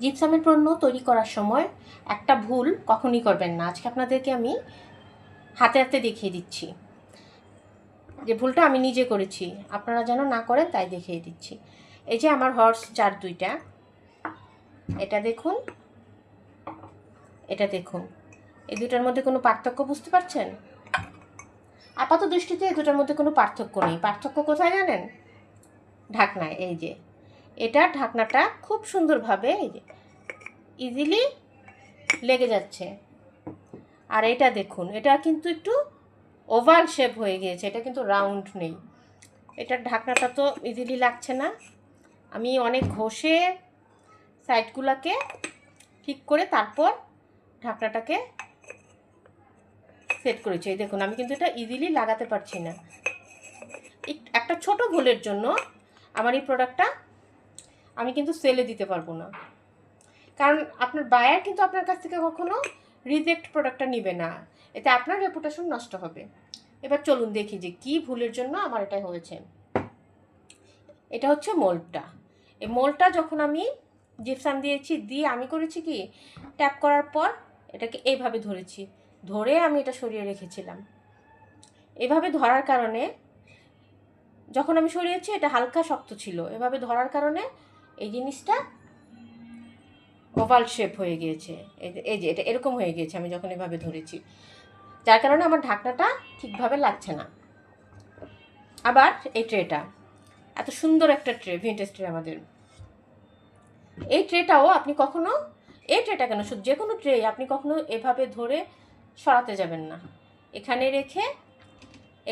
জিপসামের পণ্য তৈরি করার সময় একটা ভুল কখনই করবেন না। আজকে আপনাদেরকে আমি হাতে হাতে দেখিয়ে দিচ্ছি। যে ভুলটা আমি নিজে করেছি, আপনারা যেন না করেন তাই দেখিয়ে দিচ্ছি। এই যে আমার হর্স চার দুইটা, এটা দেখুন এটা দেখুন। এই দুটার মধ্যে কোনো পার্থক্য বুঝতে পারছেন? আপাত দৃষ্টিতে এই দুটার মধ্যে কোনো পার্থক্য নেই। পার্থক্য কোথায় জানেন? ঢাকনায়, এই যে। এটা ঢাকনাটা খুব সুন্দরভাবে ইজিলি লেগে যাচ্ছে। আর এটা দেখুন, এটা কিন্তু একটু ওভাল শেপ হয়ে গিয়েছে, এটা কিন্তু রাউন্ড নেই। এটার ঢাকনাটা তো ইজিলি লাগছে না। আমি অনেক ঘষে সাইডগুলোকে ঠিক করে তারপর ঢাকনাটাকে সেট করেছি। এই দেখুন, আমি কিন্তু এটা ইজিলি লাগাতে পারছি না। একটা ছোট ভুলের জন্য আমার এই প্রোডাক্টটা আমি কিন্তু সেলে দিতে পারব না। কারণ আপনার বায়ার কিন্তু আপনার কাছ থেকে কখনো রিজেক্ট প্রোডাক্টটা নেবে না। এতে আপনার রেপুটেশন নষ্ট হবে। এবার চলুন দেখি যে কি ভুলের জন্য আমার এটা হয়েছে। এটা হচ্ছে মোল্ডটা এই মোল্ডটা যখন আমি জিপসান দিয়েছি, দিয়ে আমি করেছি কি ট্যাপ করার পর এটাকে এইভাবে ধরেছি। ধরে আমি এটা সরিয়ে রেখেছিলাম। এভাবে ধরার কারণে যখন আমি সরিয়েছি, এটা হালকা শক্ত ছিল। এভাবে ধরার কারণে এই জিনিসটা ওভাল শেপ হয়ে গিয়েছে। এই যে- এটা এরকম হয়ে গিয়েছে আমি যখন এভাবে ধরেছি। যার কারণে আমার ঢাকনাটা ঠিকভাবে লাগছে না। আবার এই ট্রেটা এত সুন্দর একটা ট্রে ভিন্টেজ ট্রে আমাদের। এই ট্রেটাও আপনি কখনো, এই ট্রেটা কেন? যে কোনো ট্রে আপনি কখনো এভাবে ধরে সরাতে যাবেন না। এখানে রেখে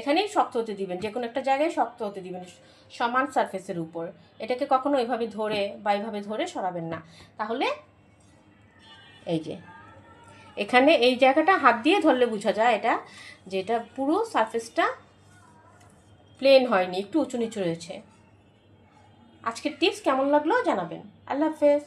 এখানেই শক্ত হতে দিবেন, যে কোনো একটা জায়গায় শক্ত হতে দিবেন, সমান সারফেসের উপর। এটাকে কখনো এভাবে ধরে বা এভাবে ধরে সরাবেন না। তাহলে এই যে, এখানে এই জায়গাটা হাত দিয়ে ধরলে বোঝা যায় এটা, যে এটা পুরো সারফেসটা প্লেন হয়নি, একটু উঁচু নিচু রয়েছে। আজকের টিপস কেমন লাগল জানাবেন। আল্লাহ হাফেজ।